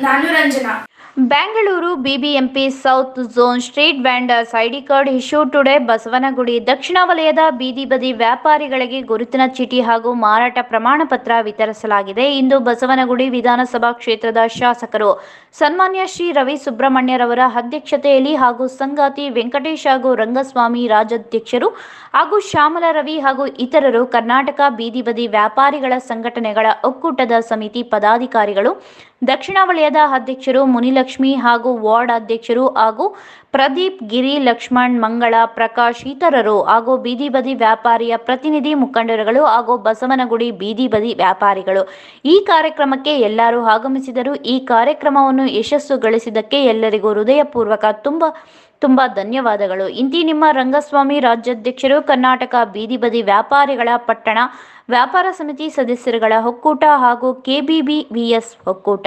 ನಾನು Ranjana BBMP south zone street vendors ID card issue today Basavanagudi ದಕ್ಷಿಣ ವಲಯದ ಬೀದಿ ಬದಿ ವ್ಯಾಪಾರಿಗಳಿಗೆ ಗುರುತಿನ ಚೀಟಿ ಹಾಗೂ ಮಾರಾಟ ಪ್ರಮಾಣ ಪತ್ರ ವಿತರಿಸಲಾಗಿದೆ. ಇಂದು ಬಸವನಗುಡಿ ವಿಧಾನಸಭಾ ಕ್ಷೇತ್ರದ ಶಾಸಕರು ಸನ್ಮಾನ್ಯ ಶ್ರೀ ರವಿ ಸುಬ್ರಹ್ಮಣ್ಯರವರ ಅಧ್ಯಕ್ಷತೆಯಲ್ಲಿ ಹಾಗೂ ಸಂಗಾತಿ ವೆಂಕಟೇಶ್ ಹಾಗೂ ರಂಗಸ್ವಾಮಿ ರಾಜ್ಯಾಧ್ಯಕ್ಷರು ಹಾಗೂ ಶ್ಯಾಮಲ ರವಿ ಹಾಗೂ ಇತರರು ಕರ್ನಾಟಕ ಬೀದಿ ಬದಿ ವ್ಯಾಪಾರಿಗಳ ಸಂಘಟನೆಗಳ ಒಕ್ಕೂಟದ ಸಮಿತಿ ಪದಾಧಿಕಾರಿಗಳು, ದಕ್ಷಿಣ ವಲಯದ ಅಧ್ಯಕ್ಷರು ಮುನಿಲಕ್ಷ್ಮಿ ಹಾಗೂ ವಾರ್ಡ್ ಅಧ್ಯಕ್ಷರು ಹಾಗೂ ಪ್ರದೀಪ್ ಗಿರಿ, ಲಕ್ಷ್ಮಣ್, ಮಂಗಳ, ಪ್ರಕಾಶ್ ಇತರರು ಹಾಗೂ ಬೀದಿ ಬದಿ ವ್ಯಾಪಾರಿಯ ಪ್ರತಿನಿಧಿ ಮುಖಂಡರುಗಳು ಹಾಗೂ ಬಸವನಗುಡಿ ಬೀದಿ ಬದಿ ವ್ಯಾಪಾರಿಗಳು. ಈ ಕಾರ್ಯಕ್ರಮಕ್ಕೆ ಎಲ್ಲರೂ ಆಗಮಿಸಿದರು. ಈ ಕಾರ್ಯಕ್ರಮವನ್ನು ಯಶಸ್ಸು ಗಳಿಸಿದ್ದಕ್ಕೆ ಎಲ್ಲರಿಗೂ ಹೃದಯಪೂರ್ವಕ ತುಂಬಾ, ತುಂಬ ಧನ್ಯವಾದಗಳು. ಇಂತಿ ನಿಮ್ಮ ರಂಗಸ್ವಾಮಿ ರಾಜ್ಯಾಧ್ಯಕ್ಷರು, ಕರ್ನಾಟಕ ಬೀದಿ ಬದಿ ವ್ಯಾಪಾರಿಗಳ ಪಟ್ಟಣ ವ್ಯಾಪಾರ ಸಮಿತಿ ಸದಸ್ಯರುಗಳ ಒಕ್ಕೂಟ ಹಾಗೂ ಕೆಬಿಬಿವಿಎಸ್ ಒಕ್ಕೂಟ.